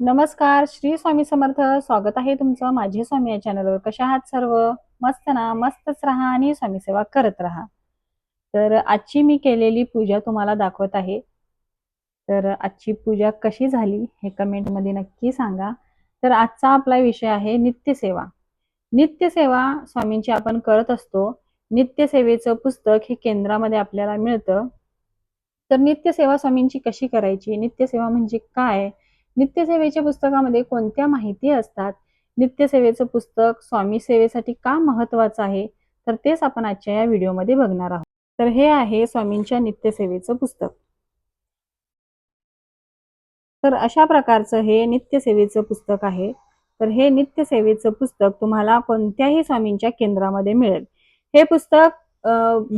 नमस्कार श्री स्वामी समर्थ. स्वागत आहे तुमचं माझे स्वामी या चॅनलवर कशा आहात सर्व? मस्त ना? मस्तच राहा आणि स्वामी सेवा करत राहा. तर आजची मी केलेली पूजा तुम्हाला दाखवत आहे. तर आजची पूजा कशी झाली हे कमेंटमध्ये नक्की सांगा. तर आजचा आपला विषय आहे नित्यसेवा. नित्यसेवा स्वामींची आपण करत असतो. नित्यसेवेचं पुस्तक हे केंद्रामध्ये आपल्याला मिळतं. तर नित्यसेवा स्वामींची कशी करायची? नित्यसेवा म्हणजे काय? नित्यसेवेच्या पुस्तकामध्ये कोणत्या माहिती असतात? नित्यसेवेचं पुस्तक स्वामी सेवेसाठी का महत्वाचं आहे? तर तेच आपण आजच्या या व्हिडिओमध्ये बघणार आहोत. तर हे आहे स्वामींच्या नित्यसेवेचं पुस्तक. तर अशा प्रकारचं हे नित्यसेवेचं पुस्तक आहे. तर हे नित्यसेवेचं पुस्तक तुम्हाला कोणत्याही स्वामींच्या केंद्रामध्ये मिळेल. हे पुस्तक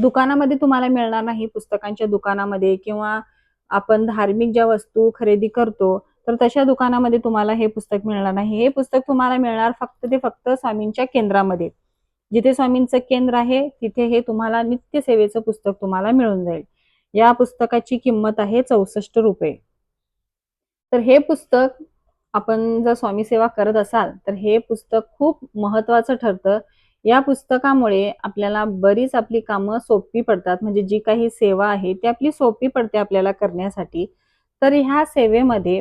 दुकानामध्ये तुम्हाला मिळणार नाही. पुस्तकांच्या दुकानामध्ये किंवा आपण धार्मिक ज्या वस्तू खरेदी करतो तर तशा दुकानामध्ये तुम्हाला हे पुस्तक मिळणार नाही. हे पुस्तक तुम्हाला मिळणार फक्त ते फक्त स्वामींच्या केंद्रामध्ये. जिथे स्वामींचं केंद्र आहे तिथे हे तुम्हाला नित्यसेवेचं पुस्तक तुम्हाला मिळून जाईल. या पुस्तकाची किंमत आहे चौसष्ट रुपये. तर हे पुस्तक आपण जर स्वामी सेवा करत असाल तर हे पुस्तक खूप महत्वाचं ठरतं. या पुस्तकामुळे आपल्याला बरीच आपली कामं सोपी पडतात. म्हणजे जी काही सेवा आहे ती आपली सोपी पडते आपल्याला करण्यासाठी. तर ह्या सेवेमध्ये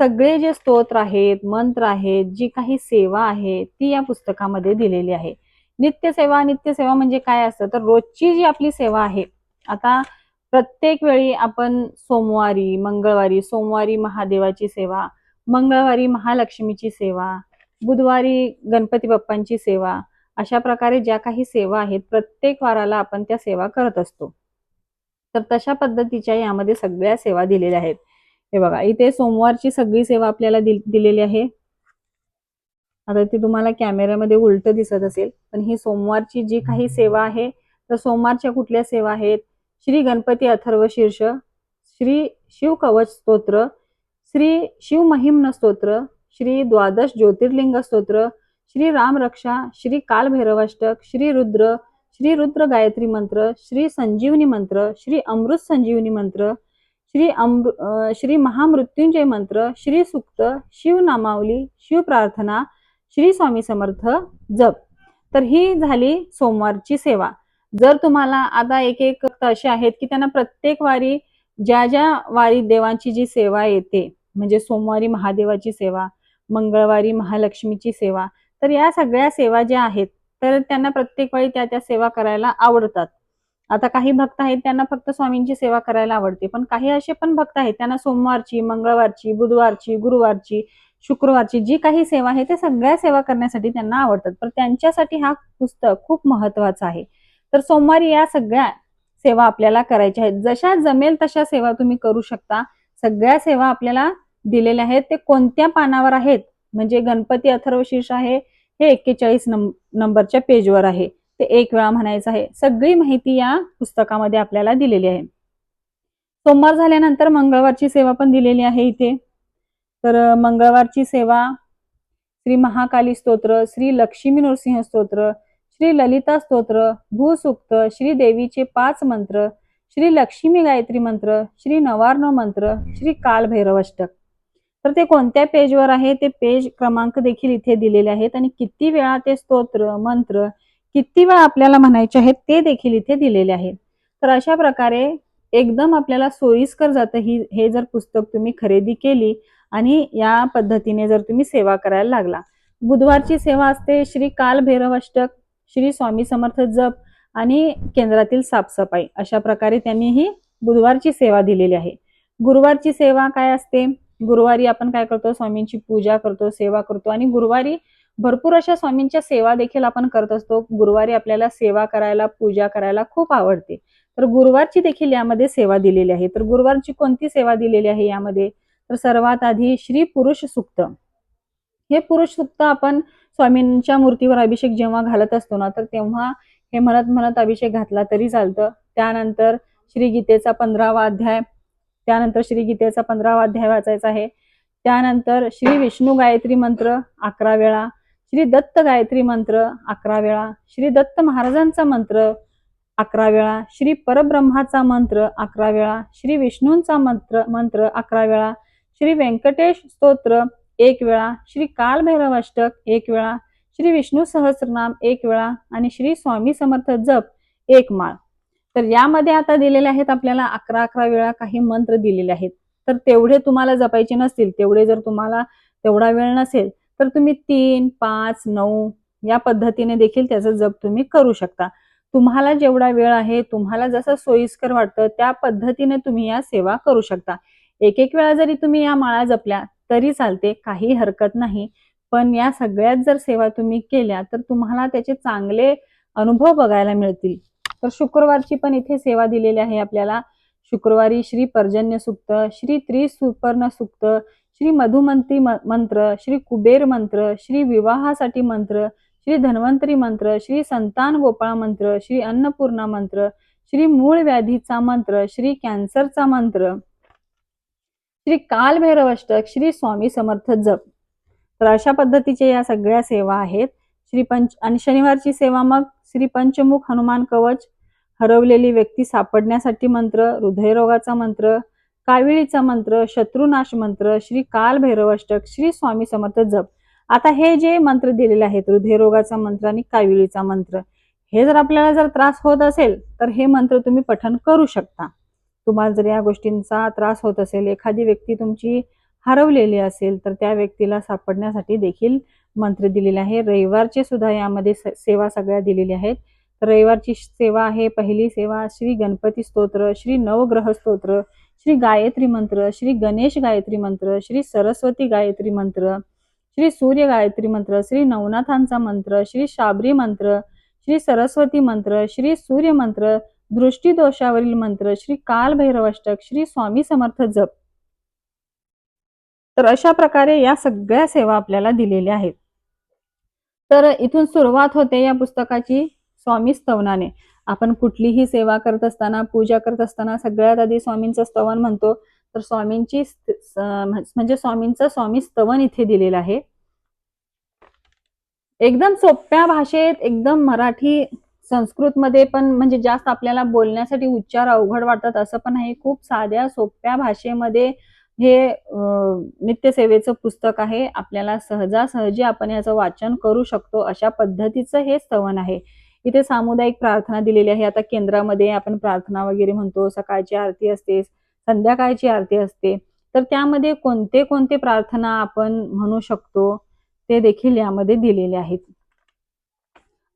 सगळे जे स्तोत्र आहेत मंत्र आहेत जी काही सेवा आहे ती या पुस्तकामध्ये दिलेली आहे. नित्यसेवा नित्यसेवा म्हणजे काय असतं? तर रोजची जी आपली सेवा आहे आता प्रत्येक वेळी आपण सोमवारी मंगळवारी सोमवारी महादेवाची सेवा मंगळवारी महालक्ष्मीची सेवा बुधवारी गणपती बाप्पांची सेवा अशा प्रकारे ज्या काही सेवा आहेत प्रत्येक वाराला आपण त्या सेवा करत असतो. तर तशा पद्धतीच्या यामध्ये सगळ्या सेवा दिलेल्या आहेत. हे बघा इथे सोमवारची सगळी सेवा आपल्याला दिलेली आहे. आता ती तुम्हाला कॅमेऱ्यामध्ये उलट दिसत असेल पण ही सोमवारची जी काही सेवा आहे तर सोमवारच्या कुठल्या सेवा आहेत? श्री गणपती अथर्व शीर्ष श्री शिव कवच स्तोत्र श्री शिव महिम्न स्तोत्र श्री द्वादश ज्योतिर्लिंग स्तोत्र श्री राम रक्षा श्री कालभैरवाष्टक श्री रुद्र श्री रुद्र गायत्री मंत्र श्री संजीवनी मंत्र श्री अमृत संजीवनी मंत्र श्री अमृ श्री महामृत्युंजय मंत्र श्री सुक्त शिव नामावली शिव प्रार्थना श्री स्वामी समर्थ जप. तर ही झाली सोमवारची सेवा. जर तुम्हाला आता एक एक असे आहेत की त्यांना प्रत्येक वारी ज्या ज्या वारी देवांची जी सेवा येते म्हणजे सोमवारी महादेवाची सेवा मंगळवारी महालक्ष्मीची सेवा तर या सगळ्या सेवा ज्या आहेत तर त्यांना प्रत्येक वेळी त्या त्या सेवा करायला आवडतात. आता काही भक्त आहेत त्यांना फक्त स्वामींची सेवा करायला आवडते. पण काही असे पण भक्त आहेत त्यांना सोमवारची मंगळवारची बुधवारची गुरुवारची शुक्रवारची जी काही सेवा आहे ते सगळ्या सेवा करण्यासाठी त्यांना आवडतात. पण त्यांच्यासाठी हा पुस्तक खूप महत्त्वाचा आहे. तर सोमवारी या सगळ्या सेवा आपल्याला करायच्या आहेत. जशा जमेल तशा सेवा तुम्ही करू शकता. सगळ्या सेवा आपल्याला दिलेल्या आहेत. ते कोणत्या पानावर आहेत? म्हणजे गणपती अथर्वशीर्ष आहे हे एक्केचाळीस नंबरच्या पेजवर आहे. ते एक वेळा म्हणायचं आहे. सगळी माहिती या पुस्तकामध्ये आपल्याला दिलेली आहे. सोमवार झाल्यानंतर मंगळवारची सेवा पण दिलेली आहे इथे. तर मंगळवारची सेवा श्री महाकाली स्तोत्र श्री लक्ष्मी नृसिंह स्तोत्र श्री ललिता स्तोत्र भूसुक्त श्री देवीचे पाच मंत्र श्री लक्ष्मी गायत्री मंत्र श्री नवार्णव मंत्र श्री कालभैरवाष्टक. तर ते कोणत्या पेजवर आहे? ते पेज क्रमांक देखील इथे दिलेले आहेत आणि किती वेळा ते स्तोत्र मंत्र किती वेळा आपल्याला म्हणायचे आहेत ते देखील इथे दिलेले आहेत. तर अशा प्रकारे एकदम आपल्याला सोयीस्कर जातं ही हे जर पुस्तक तुम्ही खरेदी केली आणि या पद्धतीने जर तुम्ही सेवा करायला लागला. बुधवारची सेवा असते श्री काल भैरवाष्टक श्री स्वामी समर्थ जप आणि केंद्रातील साफसफाई अशा प्रकारे त्यांनी ही बुधवारची सेवा दिलेली आहे. गुरुवारची सेवा काय असते? गुरुवारी आपण काय करतो? स्वामींची पूजा करतो सेवा करतो आणि गुरुवारी भरपूर अशा स्वामींच्या सेवा देखील आपण करत असतो. गुरुवारी आपल्याला सेवा करायला पूजा करायला खूप आवडते. तर गुरुवारची देखील यामध्ये सेवा दिलेली आहे. तर गुरुवारची कोणती सेवा दिलेली आहे यामध्ये? तर सर्वात आधी श्री पुरुष सुक्त. हे पुरुष सुक्त आपण स्वामींच्या मूर्तीवर अभिषेक जेव्हा घालत असतो ना तर तेव्हा हे म्हणत म्हणत अभिषेक घातला तरी चालतं. त्यानंतर श्री गीतेचा पंधरावा अध्याय त्यानंतर श्री गीतेचा पंधरावा अध्याय वाचायचा आहे. त्यानंतर श्री विष्णू गायत्री मंत्र अकरा वेळा श्री दत्त गायत्री मंत्र अकरा वेळा श्री दत्त महाराजांचा मंत्र अकरा वेळा श्री परब्रह्माचा मंत्र अकरा वेळा श्री विष्णूंचा मंत्र मंत्र अकरा वेळा श्री व्यंकटेश स्तोत्र एक वेळा श्री कालभैरवाष्टक एक वेळा श्री विष्णू सहस्रनाम एक वेळा आणि श्री स्वामी समर्थ जप एक माळ. तर यामध्ये आता दिलेले आहेत आपल्याला अकरा अकरा वेळा काही मंत्र दिलेले आहेत. तर तेवढे तुम्हाला जपायचे नसतील तेवढे जर तुम्हाला तेवढा वेळ नसेल तर तुम्ही तीन पाच नऊ या पद्धतीने देखील त्याचा जप तुम्ही करू शकता. तुम्हाला जेवढा वेळ आहे तुम्हाला जसं सोयीस्कर वाटतं त्या पद्धतीने तुम्ही या सेवा करू शकता. एक एक वेळा जरी तुम्ही या माळा जपल्या तरी चालते काही हरकत नाही. पण या सगळ्यात जर सेवा तुम्ही केल्या तर तुम्हाला त्याचे चांगले अनुभव बघायला मिळतील. तर शुक्रवारची पण इथे सेवा दिलेली आहे आपल्याला. शुक्रवारी श्री पर्जन्य सुक्त श्री त्रिसुपर्ण सुक्त श्री मधुमंती मंत्र श्री कुबेर मंत्र श्री विवाहासाठी मंत्र श्री धन्वंतरी मंत्र श्री संतान गोपाळ मंत्र श्री अन्नपूर्णा मंत्र श्री मूळ व्याधीचा मंत्र श्री कॅन्सरचा मंत्र श्री कालभैरवष्टक श्री स्वामी समर्थ जप. तर अशा पद्धतीचे या सगळ्या सेवा आहेत. श्री पंच आणि शनिवारची सेवा मग श्री पंचमुख हनुमान कवच हरवलेली व्यक्ती सापडण्यासाठी मंत्र हृदयरोगाचा मंत्र काविळीचा मंत्र शत्रुनाश मंत्र श्री काल भैरवाष्टक श्री स्वामी समर्थ जप. आता हे जे मंत्र दिलेले आहेत हृदयरोगाचा मंत्र आणि काविळीचा मंत्र हे जर आपल्याला जर त्रास होत असेल तर हे मंत्र तुम्ही पठन करू शकता. तुम्हाला जर या गोष्टींचा त्रास होत असेल एखादी व्यक्ती तुमची हरवलेली असेल तर त्या व्यक्तीला सापडण्यासाठी देखील मंत्र दिलेले आहे. रविवारचे सुद्धा यामध्ये सेवा सगळ्या दिलेल्या आहेत. रविवारची सेवा आहे पहिली सेवा श्री गणपती स्तोत्र श्री नवग्रह स्तोत्र श्री गायत्री मंत्र श्री गणेश गायत्री मंत्र श्री सरस्वती गायत्री मंत्र श्री सूर्य गायत्री मंत्र श्री नवनाथांचा मंत्र श्री शाबरी मंत्र श्री सरस्वती मंत्र श्री सूर्य मंत्र दृष्टीदोषावरील मंत्र श्री काल भैरवाष्टक श्री स्वामी समर्थ जप. तर अशा प्रकारे या सगळ्या सेवा आपल्याला दिलेल्या आहेत. तर इथून सुरुवात होते या पुस्तकाची स्वामी स्तवनाने. आपण कुठलीही सेवा करत असताना पूजा करत असताना सगळ्यात आधी स्वामींचं स्तवन म्हणतो. तर स्वामींची म्हणजे स्वामींचं स्वामी स्तवन इथे दिलेलं आहे. एकदम सोप्या भाषेत एकदम मराठी संस्कृतमध्ये पण म्हणजे जास्त आपल्याला बोलण्यासाठी उच्चार अवघड वाटतात असं पण आहे. खूप साध्या सोप्या भाषेमध्ये हे नित्यसेवेचं पुस्तक आहे. आपल्याला सहजासहजी आपण याचं वाचन करू शकतो अशा पद्धतीचं हे स्तवन आहे. इथे सामुदायिक प्रार्थना दिलेली आहे. आता केंद्रामध्ये आपण प्रार्थना वगैरे म्हणतो सकाळची आरती असते संध्याकाळची आरती असते. तर त्यामध्ये कोणते कोणते प्रार्थना आपण म्हणू शकतो ते देखील यामध्ये दिलेले आहेत.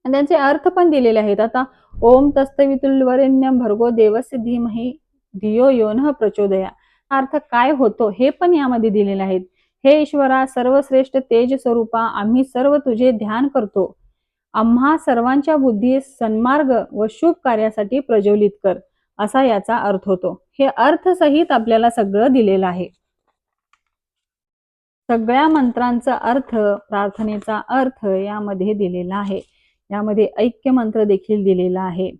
आणि त्यांचे अर्थ पण दिलेले आहेत. आता ओम तस्तवितुल्वरेण्यम भर्गो देवस्य धीमही धियो योन प्रचोदया. हा अर्थ काय होतो हे पण यामध्ये दिलेले आहेत. हे ईश्वरा सर्वश्रेष्ठ तेज स्वरूपा आम्ही सर्व तुझे ध्यान करतो. आम्हा सर्वांच्या बुद्धीस सन्मार्ग व शुभ कार्यासाठी प्रज्वलित कर असा याचा अर्थ होतो. हे अर्थसहित आपल्याला सगळं दिलेलं आहे. सगळ्या मंत्रांचा अर्थ प्रार्थनेचा अर्थ यामध्ये दिलेला आहे. यामध्ये ऐक्य मंत्र देखील दिलेला आहे.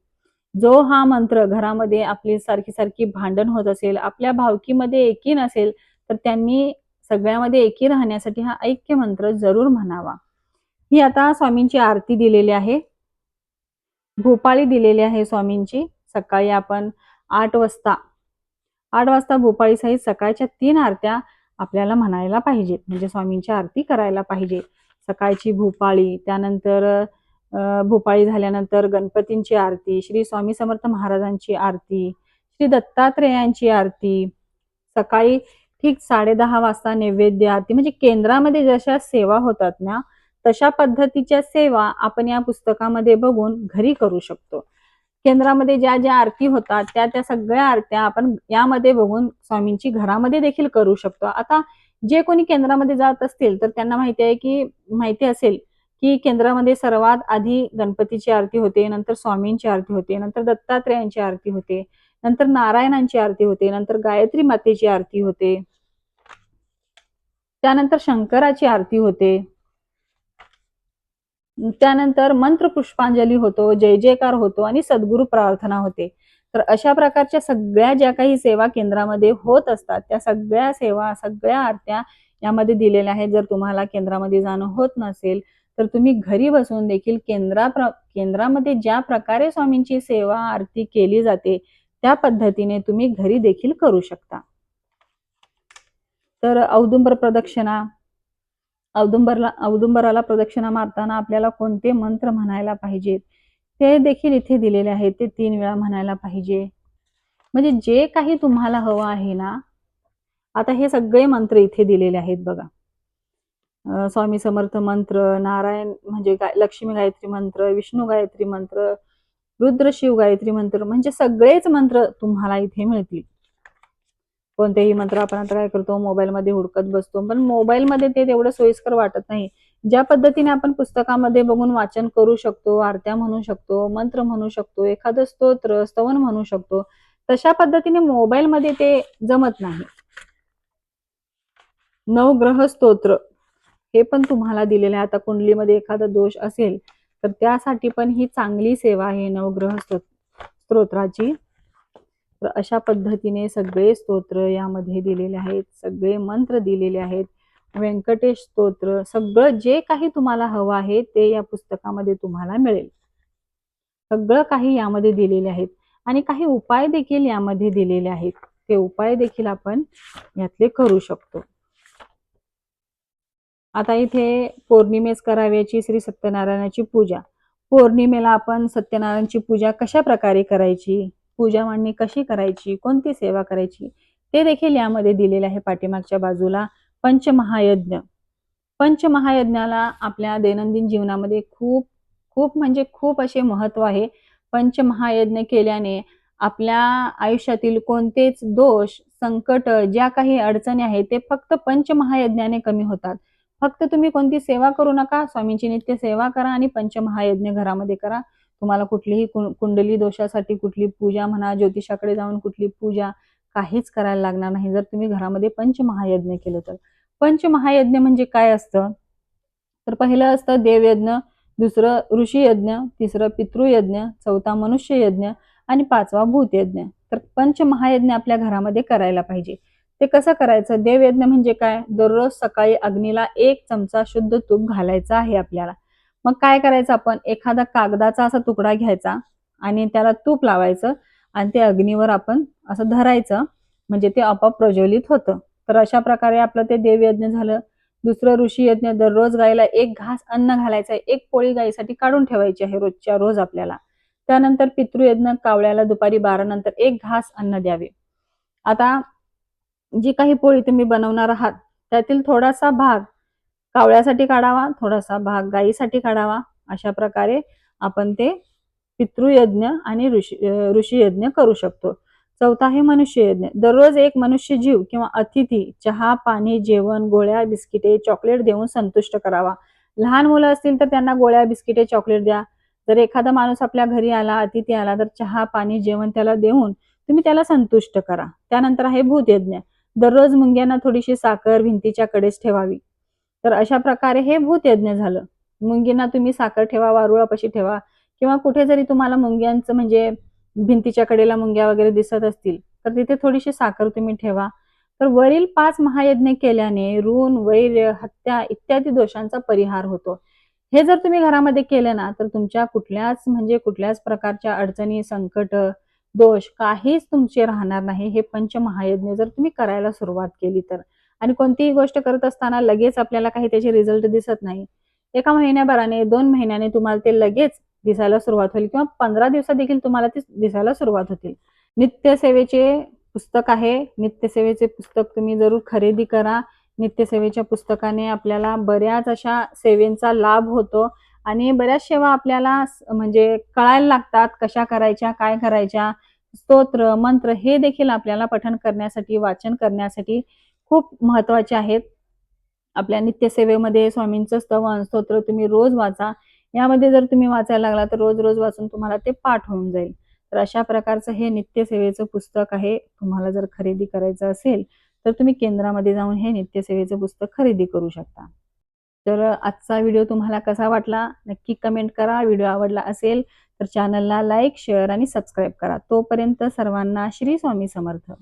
जो हा मंत्र घरामध्ये आपली सारखी सारखी भांडण होत असेल आपल्या भावकीमध्ये एकी नसेल तर त्यांनी सगळ्यामध्ये एकी राहण्यासाठी हा ऐक्य मंत्र जरूर म्हणावा. ही आता स्वामींची आरती दिलेली आहे. भोपाळी दिलेली आहे स्वामींची. सकाळी आपण आठ वाजता आठ वाजता भोपाळी सहित सकाळच्या तीन आरत्या आपल्याला म्हणायला पाहिजेत म्हणजे स्वामींची आरती करायला पाहिजे. सकाळची भोपाळी त्यानंतर भोपाळी झाल्यानंतर गणपतींची आरती श्री स्वामी समर्थ महाराजांची आरती श्री दत्तात्रेयांची आरती सकाळी ठीक साडे दहा वाजता नैवेद्य आरती. म्हणजे केंद्रामध्ये जशा सेवा होतात ना तशा पद्धतीच्या सेवा आपण या पुस्तकामध्ये बघून घरी करू शकतो. केंद्रामध्ये ज्या ज्या आरती होतात त्या त्या सगळ्या आरत्या आपण यामध्ये बघून स्वामींची घरामध्ये देखील करू शकतो. आता जे कोणी केंद्रामध्ये जात असतील तर त्यांना माहिती आहे की माहिती असेल की केंद्रामध्ये सर्वात आधी गणपतीची आरती होते नंतर स्वामींची आरती होते नंतर दत्तात्रेयांची आरती होते नंतर नारायणांची आरती होते नंतर गायत्री मातेची आरती होते त्यानंतर शंकराची आरती होते. त्यानंतर मंत्र पुष्पांजली होतो जय जयकार होतो आणि सद्गुरु प्रार्थना होते. तर अशा प्रकारच्या सगळ्या ज्या काही सेवा केंद्रामध्ये होत असतात त्या सगळ्या सेवा सगळ्या आरत्या यामध्ये दिलेल्या आहेत. जर तुम्हाला केंद्रामध्ये जाणं होत नसेल तर तुम्ही घरी बसून देखील केंद्रा केंद्रामध्ये ज्या प्रकारे स्वामींची सेवा आरती केली जाते त्या पद्धतीने तुम्ही घरी देखील करू शकता. तर औदुंबर प्रदक्षिणा औदुंबरला औदुंबराला प्रदक्षिणा मारताना आपल्याला कोणते मंत्र म्हणायला पाहिजेत ते देखील इथे दिलेले आहेत. ते तीन वेळा म्हणायला पाहिजे. म्हणजे जे काही तुम्हाला हवं आहे ना आता हे सगळे मंत्र इथे दिलेले आहेत बघा. स्वामी समर्थ मंत्र नारायण म्हणजे गा लक्ष्मी गायत्री मंत्र विष्णू गायत्री मंत्र रुद्र शिव गायत्री मंत्र म्हणजे सगळेच मंत्र तुम्हाला इथे मिळतील. कोणतेही मंत्र आपण आता काय करतो मोबाईलमध्ये हुडकत बसतो. पण मोबाईलमध्ये ते तेवढं सोयीस्कर वाटत नाही. ज्या पद्धतीने आपण पुस्तकामध्ये बघून वाचन करू शकतो आरत्या म्हणू शकतो मंत्र म्हणू शकतो एखादं स्तोत्र स्तवन म्हणू शकतो तशा पद्धतीने मोबाईलमध्ये ते जमत नाही. नवग्रह स्तोत्र हे पण तुम्हाला दिलेलं आहे. आता कुंडलीमध्ये एखादा दोष असेल तर त्यासाठी पण ही चांगली सेवा आहे नवग्रह स्तोत्राची. तर अशा पद्धतीने सगळे स्तोत्र यामध्ये दिलेले आहेत सगळे मंत्र दिलेले आहेत. व्यंकटेश स्तोत्र सगळं जे काही तुम्हाला हवं आहे ते या पुस्तकामध्ये तुम्हाला मिळेल. सगळं काही यामध्ये दिलेले आहेत आणि काही उपाय देखील यामध्ये दिलेले आहेत. ते उपाय देखील आपण यातले करू शकतो. आता इथे पौर्णिमेस करावयाची श्री सत्यनारायणाची पूजा. पौर्णिमेला आपण सत्यनारायणची पूजा कशा प्रकारे करायची? पूजा मांडणी कशी करायची कोणती सेवा करायची ते देखील यामध्ये दिलेले आहे पाठीमागच्या बाजूला. पंचमहायज्ञ. पंचमहायज्ञाला आपल्या दैनंदिन जीवनामध्ये खूप खूप म्हणजे खूप असे महत्त्व आहे. पंचमहायज्ञ केल्याने आपल्या आयुष्यातील कोणतेच दोष संकट ज्या काही अडचणी आहेत ते फक्त पंचमहायज्ञाने कमी होतात. फक्त तुम्ही कोणती सेवा करू नका स्वामींची नित्य सेवा करा आणि पंचमहायज्ञ घरामध्ये करा. तुम्हाला कुठलीही कुंडली दोषासाठी कुठली पूजा म्हणा ज्योतिषाकडे जाऊन कुठली पूजा काहीच करायला लागणार नाही. जर तुम्ही घरामध्ये पंचमहायज्ञ केलं तर. पंचमहायज्ञ म्हणजे काय असतं? तर पहिलं असतं देवयज्ञ दुसरं ऋषी यज्ञ तिसरं पितृयज्ञ चौथा मनुष्य यज्ञ आणि पाचवा भूतयज्ञ. तर पंचमहायज्ञ आपल्या घरामध्ये करायला पाहिजे. ते कसं करायचं? देवयज्ञ म्हणजे काय? दररोज सकाळी अग्नीला एक चमचा शुद्ध तूप घालायचा आहे आपल्याला. मग काय करायचं आपण? एखादा कागदाचा असा तुकडा घ्यायचा आणि त्याला तूप लावायचं आणि ते अग्नीवर आपण असं धरायचं. म्हणजे ते आपोआप प्रज्वलित होतं. तर अशा प्रकारे आपलं ते देवयज्ञ झालं. दुसरं ऋषी यज्ञ दररोज गायीला एक घास अन्न घालायचं एक पोळी गायीसाठी काढून ठेवायची आहे रोजच्या रोज आपल्याला. त्यानंतर पितृयज्ञ कावळ्याला दुपारी बारा नंतर एक घास अन्न द्यावे. आता जी काही पोळी तुम्ही बनवणार आहात त्यातील थोडासा भाग कावळ्यासाठी काढावा थोडासा भाग गायीसाठी काढावा अशा प्रकारे आपण ते पितृयज्ञ आणि ऋषी ऋषी यज्ञ करू शकतो. चौथा आहे मनुष्य यज्ञ दररोज एक मनुष्य जीव किंवा अतिथी चहा पाणी जेवण गोळ्या बिस्किटे चॉकलेट देऊन संतुष्ट करावा. लहान मुलं असतील तर त्यांना गोळ्या बिस्किटे चॉकलेट द्या. जर एखादा माणूस आपल्या घरी आला अतिथी आला तर चहा पाणी जेवण त्याला देऊन तुम्ही त्याला संतुष्ट करा. त्यानंतर आहे भूतयज्ञ. दररोज मुंग्यांना थोडीशी साखर भिंतीच्या कडेच ठेवावी. तर अशा प्रकारे हे भूतयज्ञ झालं. मुंगींना तुम्ही साखर ठेवा वारुळापाशी ठेवा किंवा कुठे जरी तुम्हाला मुंग्यांचं म्हणजे भिंतीच्या कडेला मुंग्या वगैरे दिसत असतील तर तिथे थोडीशी साखर तुम्ही ठेवा. तर वरील पाच महायज्ञ केल्याने ऋण वैर्य हत्या इत्यादी दोषांचा परिहार होतो. हे जर तुम्ही घरामध्ये केलं ना तर तुमच्या कुठल्याच म्हणजे कुठल्याच प्रकारच्या अडचणी संकट दोष काहीच तुमचे राहणार नाही. हे पंच महायज्ञ जर तुम्ही करायला सुरुवात केली तर. आणि कोणतीही गोष्ट करत असताना लगेच आपल्याला काही त्याचे रिझल्ट दिसत नाही. एका महिन्याभराने दोन महिन्याने तुम्हाला ते लगेच दिसायला सुरुवात होईल किंवा पंधरा दिवसात देखील तुम्हाला ते दिसायला सुरुवात होतील. नित्यसेवेचे पुस्तक आहे. नित्यसेवेचे पुस्तक तुम्ही जरूर खरेदी करा. नित्यसेवेच्या पुस्तकाने आपल्याला बऱ्याच अशा सेवेंचा लाभ होतो आणि बऱ्याच सेवा आपल्याला म्हणजे कळायला लागतात कशा करायच्या काय करायच्या. स्तोत्र मंत्र हे देखील आपल्याला पठण करण्यासाठी वाचन करण्यासाठी खूप महत्त्वाचे आहेत. आपल्या नित्यसेवेमध्ये स्वामींचं स्तवन स्तोत्र तुम्ही रोज वाचा. यामध्ये जर तुम्ही वाचायला लागला तर रोज रोज वाचून तुम्हाला ते पाठ होऊन जाईल. तर अशा प्रकारचं हे नित्यसेवेचं पुस्तक आहे. तुम्हाला जर खरेदी करायचं असेल तर तुम्ही केंद्रामध्ये जाऊन हे नित्यसेवेचं पुस्तक खरेदी करू शकता. तर आजचा व्हिडिओ तुम्हाला कसा वाटला? नक्की कमेंट करा. व्हिडिओ आवडला असेल तर चॅनलला लाईक शेअर आणि सबस्क्राईब करा. तोपर्यंत सर्वांना श्री स्वामी समर्थ.